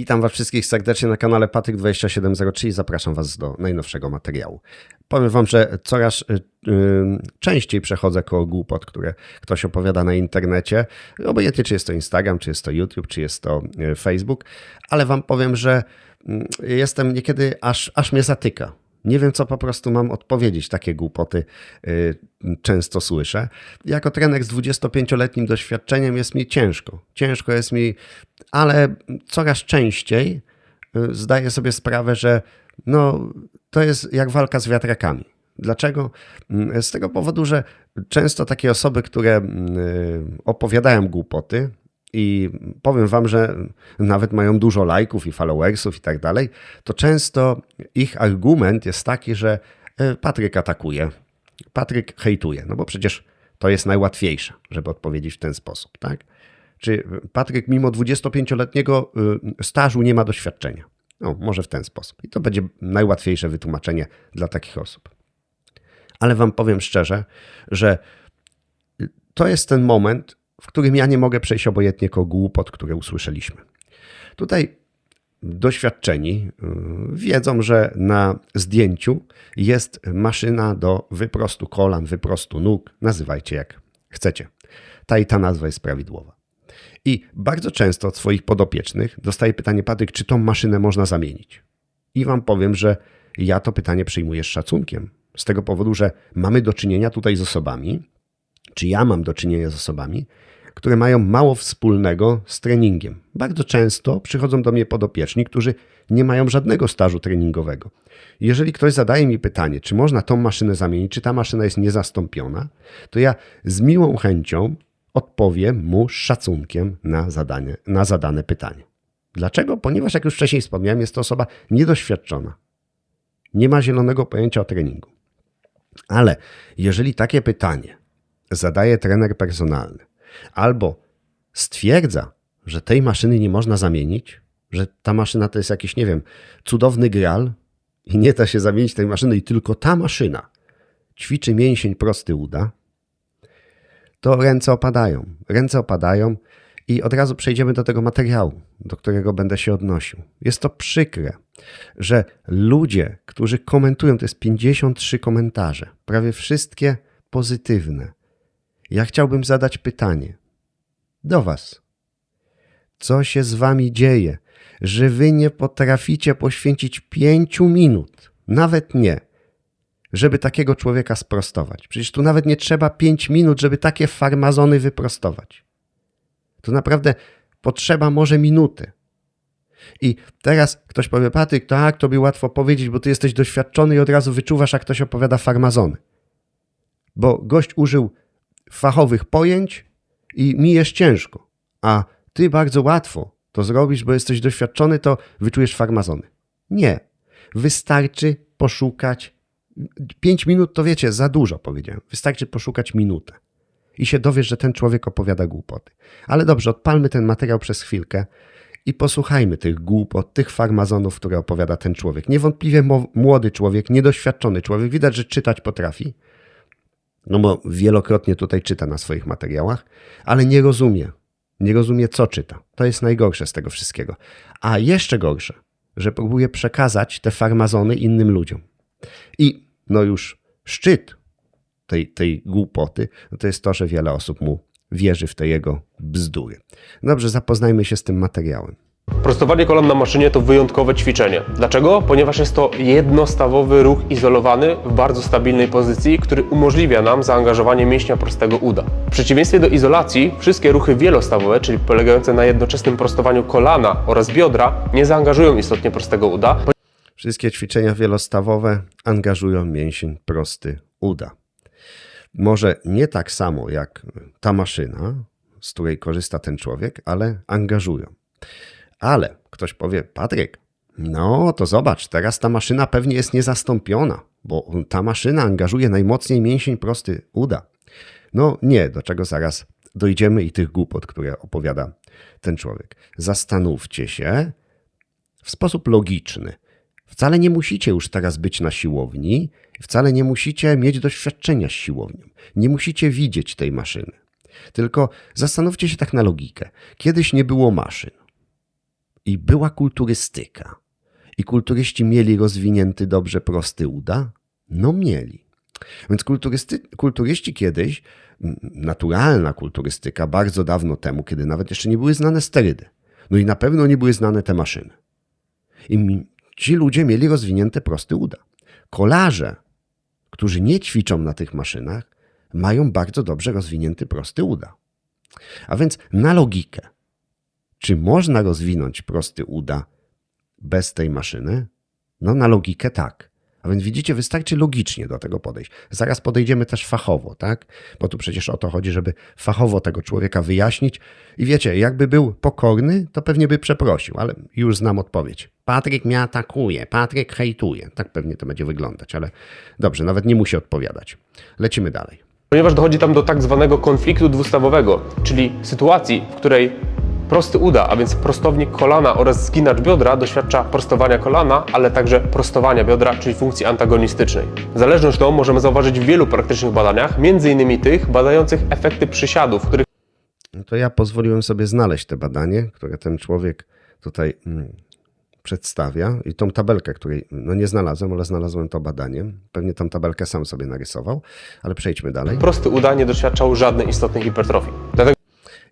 Witam Was wszystkich serdecznie na kanale Patryk2703 i zapraszam Was do najnowszego materiału. Powiem Wam, że coraz y, y, częściej przechodzę koło głupot, które ktoś opowiada na internecie, obojętnie czy jest to Instagram, czy jest to YouTube, czy jest to y, Facebook, ale Wam powiem, że y, jestem niekiedy aż, aż mnie zatyka. Nie wiem, co po prostu mam odpowiedzieć. Takie głupoty y, często słyszę. Jako trener z 25-letnim doświadczeniem jest mi ciężko. Ciężko jest mi, ale coraz częściej y, zdaję sobie sprawę, że no, to jest jak walka z wiatrakami. Dlaczego? Mm, Z tego powodu, że często takie osoby, które y, opowiadają głupoty, i powiem wam, że nawet mają dużo lajków i followersów i tak dalej, to często ich argument jest taki, że e, Patryk atakuje, Patryk hejtuje, no bo przecież to jest najłatwiejsze, żeby odpowiedzieć w ten sposób, tak? Czy Patryk mimo 25-letniego y, stażu nie ma doświadczenia? No, może w ten sposób. I to będzie najłatwiejsze wytłumaczenie dla takich osób. Ale wam powiem szczerze, że to jest ten moment, w którym ja nie mogę przejść obojętnie koło głupot, które usłyszeliśmy. Tutaj doświadczeni yy, wiedzą, że na zdjęciu jest maszyna do wyprostu kolan, wyprostu nóg, nazywajcie jak chcecie. Ta i ta nazwa jest prawidłowa. I bardzo często od swoich podopiecznych dostaję pytanie, Patryk, czy tą maszynę można zamienić? I wam powiem, że ja to pytanie przyjmuję z szacunkiem. Z tego powodu, że mamy do czynienia tutaj z osobami, czy ja mam do czynienia z osobami, które mają mało wspólnego z treningiem. Bardzo często przychodzą do mnie podopieczni, którzy nie mają żadnego stażu treningowego. Jeżeli ktoś zadaje mi pytanie, czy można tą maszynę zamienić, czy ta maszyna jest niezastąpiona, to ja z miłą chęcią odpowiem mu z szacunkiem na, zadanie, na zadane pytanie. Dlaczego? Ponieważ, jak już wcześniej wspomniałem, jest to osoba niedoświadczona. Nie ma zielonego pojęcia o treningu. Ale jeżeli takie pytanie zadaje trener personalny, albo stwierdza, że tej maszyny nie można zamienić, że ta maszyna to jest jakiś, nie wiem, cudowny gral i nie da się zamienić tej maszyny i tylko ta maszyna ćwiczy mięsień prosty uda, to ręce opadają. Ręce opadają i od razu przejdziemy do tego materiału, do którego będę się odnosił. Jest to przykre, że ludzie, którzy komentują, to jest 53 komentarze, prawie wszystkie pozytywne. Ja chciałbym zadać pytanie do Was. Co się z Wami dzieje, że Wy nie potraficie poświęcić pięciu minut, nawet nie, żeby takiego człowieka sprostować? Przecież tu nawet nie trzeba pięć minut, żeby takie farmazony wyprostować. Tu naprawdę potrzeba może minuty. I teraz ktoś powie, Patryk, tak, tobie łatwo powiedzieć, bo ty jesteś doświadczony i od razu wyczuwasz, jak ktoś opowiada farmazony. Bo gość użył fachowych pojęć i mi jest ciężko, a ty bardzo łatwo to zrobisz, bo jesteś doświadczony, to wyczujesz farmazony. Nie. Wystarczy poszukać. Pięć minut to wiecie, za dużo powiedziałem. Wystarczy poszukać minutę. I się dowiesz, że ten człowiek opowiada głupoty. Ale dobrze, odpalmy ten materiał przez chwilkę i posłuchajmy tych głupot, tych farmazonów, które opowiada ten człowiek. Niewątpliwie młody człowiek, niedoświadczony człowiek. Widać, że czytać potrafi. No bo wielokrotnie tutaj czyta na swoich materiałach, ale nie rozumie. Nie rozumie, co czyta. To jest najgorsze z tego wszystkiego. A jeszcze gorsze, że próbuje przekazać te farmazony innym ludziom. I no już szczyt tej, tej głupoty, no to jest to, że wiele osób mu wierzy w te jego bzdury. Dobrze, zapoznajmy się z tym materiałem. Prostowanie kolan na maszynie to wyjątkowe ćwiczenie. Dlaczego? Ponieważ jest to jednostawowy ruch izolowany w bardzo stabilnej pozycji, który umożliwia nam zaangażowanie mięśnia prostego uda. W przeciwieństwie do izolacji, wszystkie ruchy wielostawowe, czyli polegające na jednoczesnym prostowaniu kolana oraz biodra, nie zaangażują istotnie prostego uda, Wszystkie ćwiczenia wielostawowe angażują mięsień prosty uda. Może nie tak samo jak ta maszyna, z której korzysta ten człowiek, ale angażują. Ale ktoś powie, Patryk, no to zobacz, teraz ta maszyna pewnie jest niezastąpiona, bo ta maszyna angażuje najmocniej mięsień prosty uda. No nie, do czego zaraz dojdziemy i tych głupot, które opowiada ten człowiek. Zastanówcie się w sposób logiczny. Wcale nie musicie już teraz być na siłowni, wcale nie musicie mieć doświadczenia z siłownią, nie musicie widzieć tej maszyny. Tylko zastanówcie się tak na logikę. Kiedyś nie było maszyn. I była kulturystyka. I kulturyści mieli rozwinięty dobrze prosty uda? No mieli. Więc kulturysty, kulturyści kiedyś, naturalna kulturystyka, bardzo dawno temu, kiedy nawet jeszcze nie były znane sterydy. No i na pewno nie były znane te maszyny. I ci ludzie mieli rozwinięte prosty uda. Kolarze, którzy nie ćwiczą na tych maszynach, mają bardzo dobrze rozwinięty prosty uda. A więc na logikę, czy można rozwinąć prosty uda bez tej maszyny? No na logikę tak. A więc widzicie, wystarczy logicznie do tego podejść. Zaraz podejdziemy też fachowo, tak? Bo tu przecież o to chodzi, żeby fachowo tego człowieka wyjaśnić. I wiecie, jakby był pokorny, to pewnie by przeprosił, ale już znam odpowiedź. Patryk mnie atakuje, Patryk hejtuje. Tak pewnie to będzie wyglądać, ale dobrze, nawet nie musi odpowiadać. Lecimy dalej. Ponieważ dochodzi tam do tak zwanego konfliktu dwustawowego, czyli sytuacji, w której prosty uda, a więc prostownik kolana oraz zginacz biodra doświadcza prostowania kolana, ale także prostowania biodra, czyli funkcji antagonistycznej. Zależność tą możemy zauważyć w wielu praktycznych badaniach, m.in. tych badających efekty przysiadów, których No to ja pozwoliłem sobie znaleźć te badanie, które ten człowiek tutaj mm, przedstawia i tą tabelkę, której no nie znalazłem, ale znalazłem to badanie. Pewnie tą tabelkę sam sobie narysował, ale przejdźmy dalej. prosty uda nie doświadczał żadnej istotnej hipertrofii. Dlatego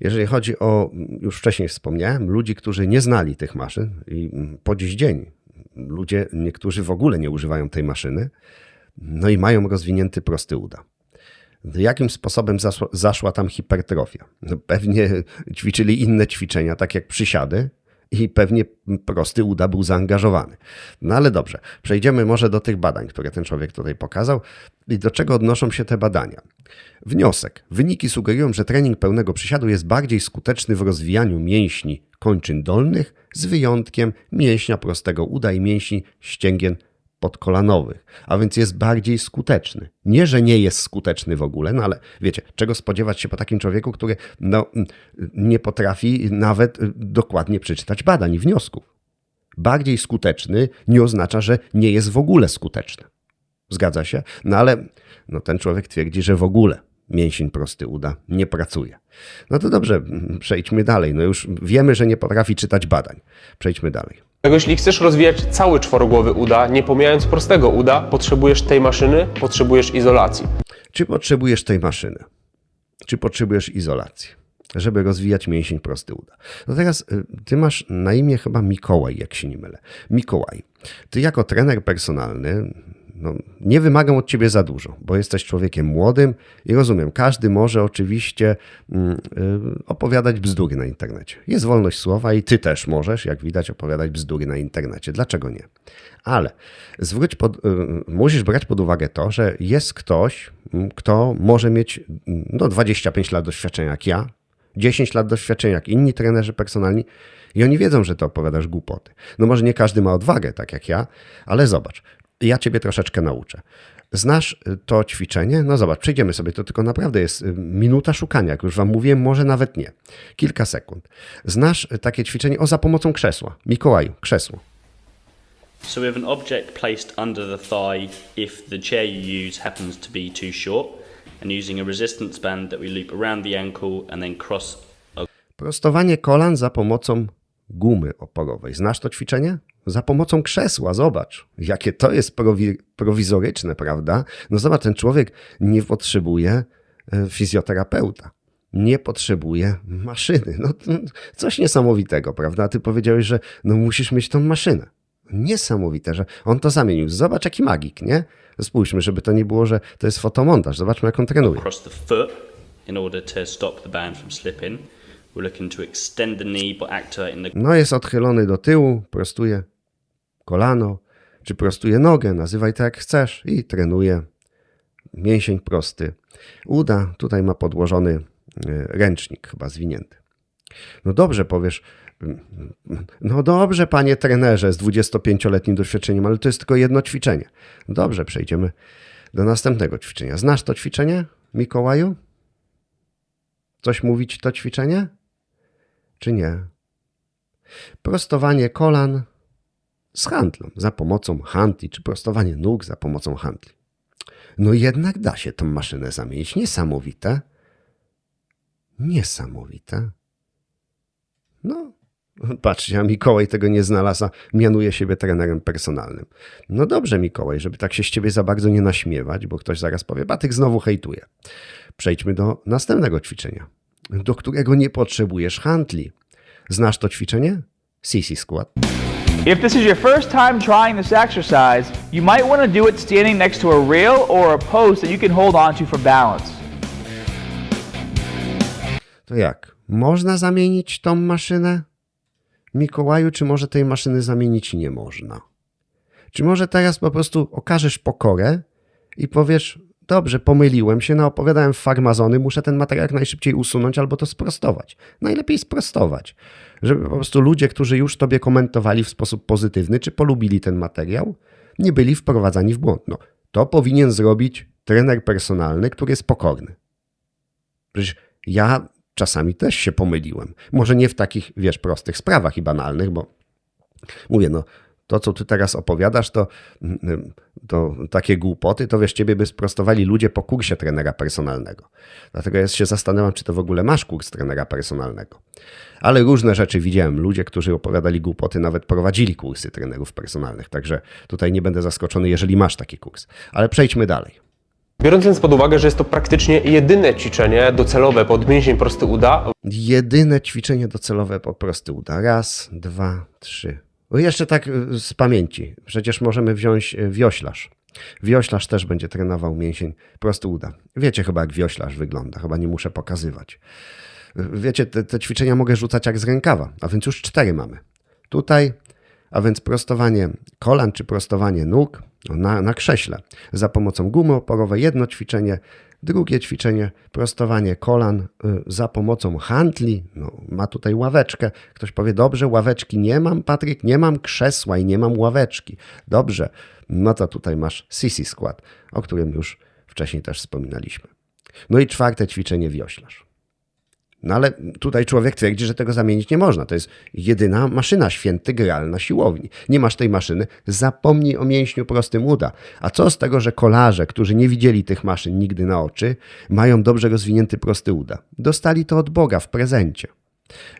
Jeżeli chodzi o, już wcześniej wspomniałem, ludzi, którzy nie znali tych maszyn i po dziś dzień ludzie, niektórzy w ogóle nie używają tej maszyny, no i mają rozwinięty prosty uda. Jakim sposobem zaszła, tam hipertrofia? No pewnie ćwiczyli inne ćwiczenia, tak jak przysiady, i pewnie prosty uda był zaangażowany. No ale dobrze, przejdziemy może do tych badań, które ten człowiek tutaj pokazał i do czego odnoszą się te badania. Wniosek. Wyniki sugerują, że trening pełnego przysiadu jest bardziej skuteczny w rozwijaniu mięśni kończyn dolnych, z wyjątkiem mięśnia prostego uda i mięśni ścięgien podkolanowych, a więc jest bardziej skuteczny. Nie, że nie jest skuteczny w ogóle, no ale wiecie, czego spodziewać się po takim człowieku, który no, nie potrafi nawet y, dokładnie przeczytać badań i wniosków. Bardziej skuteczny nie oznacza, że nie jest w ogóle skuteczny. Zgadza się? No ale no, ten człowiek twierdzi, że w ogóle mięsień prosty uda nie pracuje. No to dobrze, przejdźmy dalej. No już wiemy, że nie potrafi czytać badań. Przejdźmy dalej. Jeśli chcesz rozwijać cały czworogłowy uda, nie pomijając prostego uda, potrzebujesz tej maszyny, potrzebujesz izolacji. Czy potrzebujesz tej maszyny? Czy potrzebujesz izolacji, żeby rozwijać mięsień prosty uda? No teraz y, ty masz na imię chyba Mikołaj, jak się nie mylę. Mikołaj, ty jako trener personalny, no, nie wymagam od ciebie za dużo, bo jesteś człowiekiem młodym i rozumiem, każdy może oczywiście mm, y, opowiadać bzdury na internecie. Jest wolność słowa i ty też możesz, jak widać, opowiadać bzdury na internecie. Dlaczego nie? Ale zwróć pod, y, musisz brać pod uwagę to, że jest ktoś, m, kto może mieć m, no, 25 lat doświadczenia jak ja, 10 lat doświadczenia jak inni trenerzy personalni i oni wiedzą, że to opowiadasz głupoty. No może nie każdy ma odwagę, tak jak ja, ale zobacz, ja ciebie troszeczkę nauczę. Znasz y, to ćwiczenie? No zobacz, przejdziemy sobie, to tylko naprawdę jest y, minuta szukania, jak już wam mówiłem, może nawet nie. Kilka sekund. Znasz y, takie ćwiczenie o za pomocą krzesła. Mikołaju, krzesło. So we have an object placed under the thigh if the chair you use happens to be too short, and using a resistance band that we loop around the ankle and then cross Prostowanie kolan za pomocą gumy oporowej. Znasz to ćwiczenie? Za pomocą krzesła, zobacz, jakie to jest prowi- prowizoryczne, prawda? No zobacz, ten człowiek nie potrzebuje e, fizjoterapeuta, nie potrzebuje maszyny. No coś niesamowitego, prawda? A Ty powiedziałeś, że no musisz mieć tą maszynę. Niesamowite, że on to zamienił. Zobacz, jaki magik, nie? Spójrzmy, żeby to nie było, że to jest fotomontaż. Zobaczmy, jak on trenuje. across the foot in order to stop the band from slipping. No jest odchylony do tyłu, prostuje kolano, czy prostuje nogę, nazywaj to jak chcesz i trenuje mięsień prosty. Uda, tutaj ma podłożony e, ręcznik, chyba zwinięty. No dobrze, powiesz, mm, no dobrze, panie trenerze z 25-letnim doświadczeniem, ale to jest tylko jedno ćwiczenie. Dobrze, przejdziemy do następnego ćwiczenia. Znasz to ćwiczenie, Mikołaju? Coś mówić to ćwiczenie? Czy nie? Prostowanie kolan z handlą, za pomocą handli, czy prostowanie nóg za pomocą handli. No jednak da się tą maszynę zamienić. Niesamowite. Niesamowite. No, Patrzcie, a Mikołaj tego nie znalazł, a mianuje siebie trenerem personalnym. No dobrze, Mikołaj, żeby tak się z ciebie za bardzo nie naśmiewać, bo ktoś zaraz powie, Batyk znowu hejtuje. Przejdźmy do następnego ćwiczenia, do którego nie potrzebujesz handli. Znasz to ćwiczenie? CC Squat. If this is your first time trying this exercise, you might want to do it standing next to a rail or a post that you can hold onto for balance. To jak? Można zamienić tą maszynę? Mikołaju, czy może tej maszyny zamienić nie można? Czy może teraz po prostu okażesz pokorę i powiesz, dobrze, pomyliłem się, naopowiadałem farmazony, muszę ten materiał jak najszybciej usunąć albo to sprostować. Najlepiej sprostować, żeby po prostu ludzie, którzy już tobie komentowali w sposób pozytywny, czy polubili ten materiał, nie byli wprowadzani w błąd. No, to powinien zrobić trener personalny, który jest pokorny. Przecież ja czasami też się pomyliłem. Może nie w takich, wiesz, prostych sprawach i banalnych, bo mówię, no to, co ty teraz opowiadasz, to, mm, to takie głupoty, to wiesz, ciebie by sprostowali ludzie po kursie trenera personalnego. Dlatego ja się zastanawiam, czy to w ogóle masz kurs trenera personalnego. Ale różne rzeczy widziałem. Ludzie, którzy opowiadali głupoty, nawet prowadzili kursy trenerów personalnych. Także tutaj nie będę zaskoczony, jeżeli masz taki kurs. Ale przejdźmy dalej. Biorąc więc pod uwagę, że jest to praktycznie jedyne ćwiczenie docelowe pod mięsień prosty uda, Jedyne ćwiczenie docelowe po prostu uda. Raz, dwa, trzy. O, jeszcze tak y, z pamięci. Przecież możemy wziąć y, wioślarz. Wioślarz też będzie trenował mięsień prosty uda. Wiecie chyba, jak wioślarz wygląda. Chyba nie muszę pokazywać. Y, Wiecie, te, te ćwiczenia mogę rzucać jak z rękawa, a więc już cztery mamy. Tutaj, a więc prostowanie kolan czy prostowanie nóg no, na, na krześle za pomocą gumy oporowej. Jedno ćwiczenie, drugie ćwiczenie prostowanie kolan y, za pomocą handli. No, ma tutaj ławeczkę. Ktoś powie, dobrze, ławeczki nie mam, Patryk, nie mam krzesła i nie mam ławeczki. Dobrze, no to tutaj masz sissy skład, o którym już wcześniej też wspominaliśmy. No i czwarte ćwiczenie wioślarz. No ale tutaj człowiek twierdzi, że tego zamienić nie można. To jest jedyna maszyna święty graal na siłowni. Nie masz tej maszyny, zapomnij o mięśniu prostym uda. A co z tego, że kolarze, którzy nie widzieli tych maszyn nigdy na oczy, mają dobrze rozwinięty prosty uda? Dostali to od Boga w prezencie.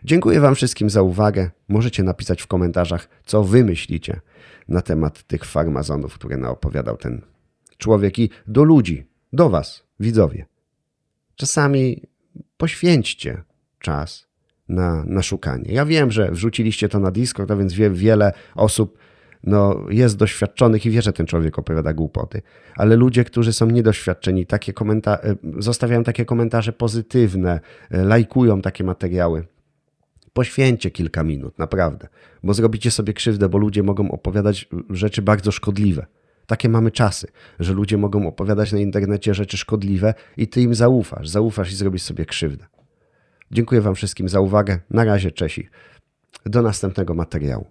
Dziękuję Wam wszystkim za uwagę. Możecie napisać w komentarzach, co Wy myślicie na temat tych farmazonów, które naopowiadał ten człowiek i do ludzi, do Was, widzowie. Czasami poświęćcie czas na, na szukanie. Ja wiem, że wrzuciliście to na Discord, więc wie, wiele osób no, jest doświadczonych i wie, że ten człowiek opowiada głupoty. Ale ludzie, którzy są niedoświadczeni, takie komenta- e, zostawiają takie komentarze pozytywne, e, lajkują takie materiały. Poświęćcie kilka minut, naprawdę, bo zrobicie sobie krzywdę, bo ludzie mogą opowiadać rzeczy bardzo szkodliwe. Takie mamy czasy, że ludzie mogą opowiadać na internecie rzeczy szkodliwe i ty im zaufasz, zaufasz i zrobisz sobie krzywdę. Dziękuję Wam wszystkim za uwagę. Na razie, Czesi. Do następnego materiału.